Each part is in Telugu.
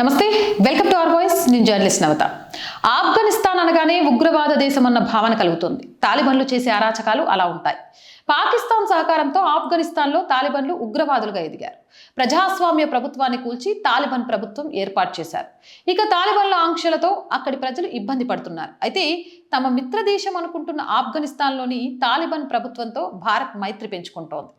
నమస్తే వెల్కమ్ టు అవర్ వాయిస్. నేను జర్నలిస్ట్ నవత. ఆఫ్ఘనిస్తాన్ అనగానే ఉగ్రవాద దేశం అన్న భావన కలుగుతుంది. తాలిబన్లు చేసే అరాచకాలు అలా ఉంటాయి. పాకిస్తాన్ సహకారంతో ఆఫ్ఘనిస్తాన్లో తాలిబన్లు ఉగ్రవాదులుగా ఎదిగారు. ప్రజాస్వామ్య ప్రభుత్వాన్ని కూల్చి తాలిబాన్ ప్రభుత్వం ఏర్పాటు చేశారు. ఇక తాలిబాన్ల ఆంక్షలతో అక్కడి ప్రజలు ఇబ్బంది పడుతున్నారు. అయితే తమ మిత్ర దేశం అనుకుంటున్న ఆఫ్ఘనిస్తాన్లోని తాలిబాన్ ప్రభుత్వంతో భారత్ మైత్రి పెంచుకుంటోంది.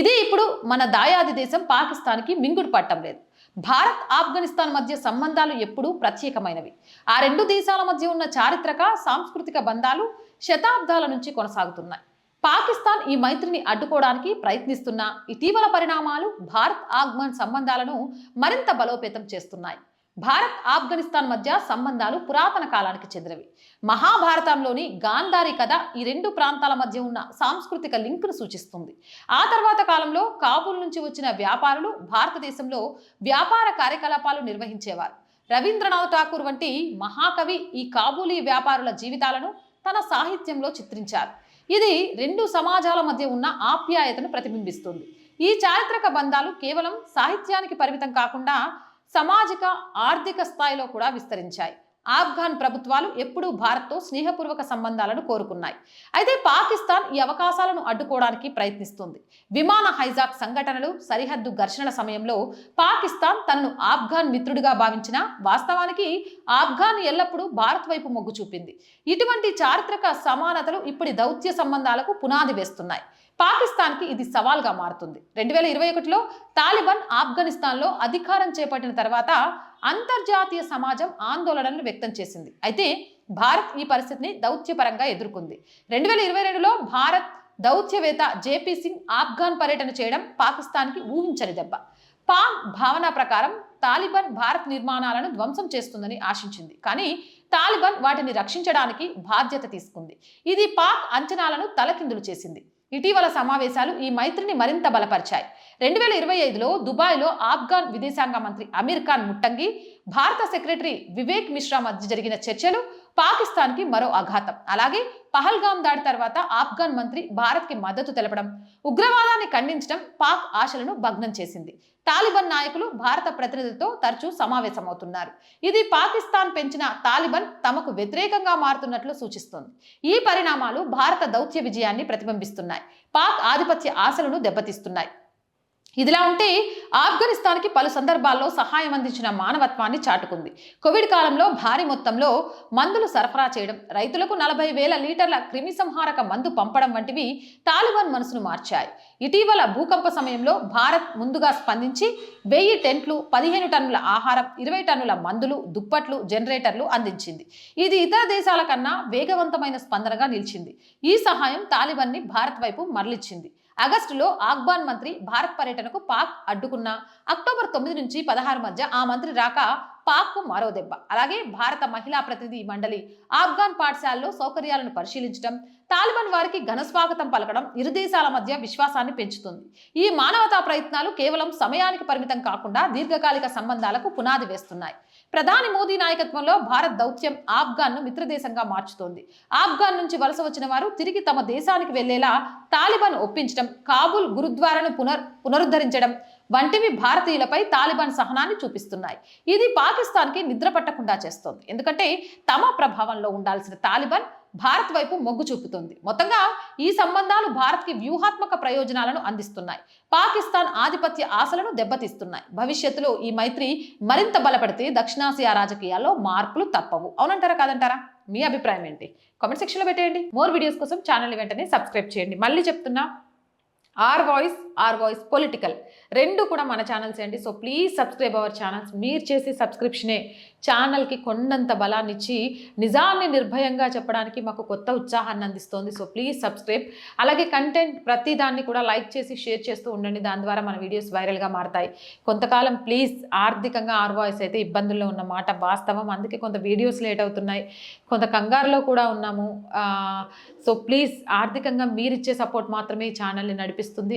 ఇదే ఇప్పుడు మన దాయాది దేశం పాకిస్తాన్కి మింగుడు పట్టం లేదు. భారత్ ఆఫ్ఘనిస్తాన్ మధ్య సంబంధాలు ఎప్పుడూ ప్రత్యేకమైనవి. ఆ రెండు దేశాల మధ్య ఉన్న చారిత్రక సాంస్కృతిక బంధాలు శతాబ్దాల నుంచి కొనసాగుతున్నాయి. పాకిస్తాన్ ఈ మైత్రిని అడ్డుకోవడానికి ప్రయత్నిస్తున్న ఇటీవల పరిణామాలు భారత్ ఆఫ్ఘన్ సంబంధాలను మరింత బలోపేతం చేస్తున్నాయి. భారత్ ఆఫ్ఘనిస్తాన్ మధ్య సంబంధాలు పురాతన కాలానికి చెందినవి. మహాభారతంలోని గాంధారి కథ ఈ రెండు ప్రాంతాల మధ్య ఉన్న సాంస్కృతిక లింకును సూచిస్తుంది. ఆ తర్వాత కాలంలో కాబూల్ నుంచి వచ్చిన వ్యాపారులు భారతదేశంలో వ్యాపార కార్యకలాపాలు నిర్వహించేవారు. రవీంద్రనాథ్ ఠాకూర్ వంటి మహాకవి ఈ కాబూలీ వ్యాపారుల జీవితాలను తన సాహిత్యంలో చిత్రించారు. ఇది రెండు సమాజాల మధ్య ఉన్న ఆప్యాయతను ప్రతిబింబిస్తుంది. ఈ చారిత్రక బంధాలు కేవలం సాహిత్యానికి పరిమితం కాకుండా సామాజిక ఆర్థిక స్థాయిలో కూడా విస్తరించాయి. ఆఫ్ఘాన్ ప్రభుత్వాలు ఎప్పుడూ భారత్తో స్నేహపూర్వక సంబంధాలను కోరుకున్నాయి. అయితే పాకిస్తాన్ ఈ అవకాశాలను అడ్డుకోవడానికి ప్రయత్నిస్తుంది. విమాన హైజాక్ సంఘటనలు సరిహద్దు ఘర్షణల సమయంలో పాకిస్తాన్ తనను ఆఫ్ఘాన్ మిత్రుడిగా భావించిన వాస్తవానికి ఆఫ్ఘాన్ ఎల్లప్పుడూ భారత్ వైపు మొగ్గు చూపింది. ఇటువంటి చారిత్రక సమానతలు ఇప్పటి దౌత్య సంబంధాలకు పునాది వేస్తున్నాయి. పాకిస్తాన్కి ఇది సవాల్గా మారుతుంది. రెండు వేల ఇరవై ఒకటిలో తాలిబాన్ ఆఫ్ఘనిస్తాన్లో అధికారం చేపట్టిన తర్వాత అంతర్జాతీయ సమాజం ఆందోళనలు వ్యక్తం చేసింది. అయితే భారత్ ఈ పరిస్థితిని దౌత్యపరంగా ఎదుర్కొంది. రెండు వేల ఇరవై రెండులో భారత్ దౌత్యవేత్త జేపీ సింగ్ ఆఫ్ఘాన్ పర్యటన చేయడం పాకిస్తాన్కి ఊహించని దెబ్బ. పాక్ భావన ప్రకారం తాలిబాన్ భారత్ నిర్మాణాలను ధ్వంసం చేస్తుందని ఆశించింది. కానీ తాలిబాన్ వాటిని రక్షించడానికి బాధ్యత తీసుకుంది. ఇది పాక్ అంచనాలను తలకిందులు చేసింది. ఇటీవల సమావేశాలు ఈ మైత్రిని మరింత బలపరిచాయి. రెండు వేల ఇరవై ఐదులో దుబాయ్లో ఆఫ్ఘాన్ విదేశాంగ మంత్రి అమీర్ ఖాన్ ముట్టంగి భారత సెక్రటరీ వివేక్ మిశ్రా మధ్య జరిగిన చర్చలు పాకిస్తాన్కి మరో ఆఘాతం. అలాగే పహల్గాం దాడి తర్వాత ఆఫ్ఘాన్ మంత్రి భారత్కి మద్దతు తెలపడం ఉగ్రవాదాన్ని ఖండించడం పాక్ ఆశలను భగ్నం చేసింది. తాలిబాన్ నాయకులు భారత ప్రతినిధులతో తరచూ సమావేశమవుతున్నారు. ఇది పాకిస్తాన్ పెంచిన తాలిబాన్ తమకు వ్యతిరేకంగా మారుతున్నట్లు సూచిస్తోంది. ఈ పరిణామాలు భారత దౌత్య విజయాన్ని ప్రతిబింబిస్తున్నాయి. పాక్ ఆధిపత్య ఆశలను దెబ్బతీస్తున్నాయి. ఇదిలా ఉంటే ఆఫ్ఘనిస్తాన్కి పలు సందర్భాల్లో సహాయం అందించిన మానవత్వాన్ని చాటుకుంది. కోవిడ్ కాలంలో భారీ మొత్తంలో మందులు సరఫరా చేయడం రైతులకు నలభై వేల లీటర్ల క్రిమిసంహారక మందు పంపడం వంటివి తాలిబాన్ మనసును మార్చాయి. ఇటీవల భూకంప సమయంలో భారత్ ముందుగా స్పందించి వెయ్యి టెంట్లు పదిహేను టన్నుల ఆహారం ఇరవై టన్నుల మందులు దుప్పట్లు జనరేటర్లు అందించింది. ఇది ఇతర దేశాల కన్నా వేగవంతమైన స్పందనగా నిలిచింది. ఈ సహాయం తాలిబాన్ని భారత్ వైపు మరలిచ్చింది. ఆగస్టులో ఆగ్బాన్ మంత్రి భారత్ పర్యటనకు పాక్ అడ్డుకున్న అక్టోబర్ తొమ్మిది నుంచి పదహారు మధ్య ఆ మంత్రి రాక పాక్కు మరో దెబ్బ. అలాగే భారత మహిళా ప్రతినిధి మండలి ఆఫ్ఘాన్ పాఠశాలలో సౌకర్యాలను పరిశీలించడం తాలిబాన్ వారికి ఘనస్వాగతం పలకడం ఇరు దేశాల మధ్య విశ్వాసాన్ని పెంచుతుంది. ఈ మానవతా ప్రయత్నాలు కేవలం సమయానికి పరిమితం కాకుండా దీర్ఘకాలిక సంబంధాలకు పునాది వేస్తున్నాయి. ప్రధాని మోదీ నాయకత్వంలో భారత్ దౌత్యం ఆఫ్ఘాన్ను మిత్రదేశంగా మార్చుతోంది. ఆఫ్ఘాన్ నుంచి వలస వచ్చిన వారు తిరిగి తమ దేశానికి వెళ్ళేలా తాలిబాన్ ఒప్పించడం కాబూల్ గురుద్వారాను పునర్ పునరుద్ధరించడం వంటివి భారతీయులపై తాలిబాన్ సహనాన్ని చూపిస్తున్నాయి. ఇది పాకిస్తాన్కి నిద్ర పట్టకుండా చేస్తోంది. ఎందుకంటే తమ ప్రభావంలో ఉండాల్సిన తాలిబాన్ భారత్ వైపు మొగ్గు చూపుతుంది. మొత్తంగా ఈ సంబంధాలు భారత్కి వ్యూహాత్మక ప్రయోజనాలను అందిస్తున్నాయి. పాకిస్తాన్ ఆధిపత్య ఆశలను దెబ్బతీస్తున్నాయి. భవిష్యత్తులో ఈ మైత్రి మరింత బలపడితే దక్షిణాసియా రాజకీయాల్లో మార్పులు తప్పవు. అవునంటారా కాదంటారా? మీ అభిప్రాయం ఏంటి? కామెంట్ సెక్షన్లో పెట్టేయండి. మోర్ వీడియోస్ కోసం ఛానల్ వెంటనే సబ్స్క్రైబ్ చేయండి. మళ్ళీ చెప్తున్నా R voice R voice political. రెండు కూడా మన ఛానల్స్ అండి so please subscribe our channels. మీరు చేసే సబ్స్క్రిప్షనే ఛానల్కి కొండంత బలాన్ని ఇచ్చి నిజాన్ని నిర్భయంగా చెప్పడానికి మాకు కొత్త ఉత్సాహాన్ని అందిస్తోంది. So please subscribe. అలాగే కంటెంట్ ప్రతి దాన్ని కూడా లైక్ చేసి షేర్ చేస్తూ ఉండండి. దాని ద్వారా మన వీడియోస్ వైరల్గా మారతాయి. కొంతకాలం ప్లీజ్ ఆర్థికంగా ఆర్ వాయిస్ అయితే ఇబ్బందుల్లో ఉన్న మాట వాస్తవం. అందుకే కొంత వీడియోస్ లేట్ అవుతున్నాయి. కొంత కంగారులో కూడా ఉన్నాము. సో ప్లీజ్ ఆర్థికంగా మీరిచ్చే సపోర్ట్ మాత్రమే ఈ ఛానల్ని నడిపిస్తుంది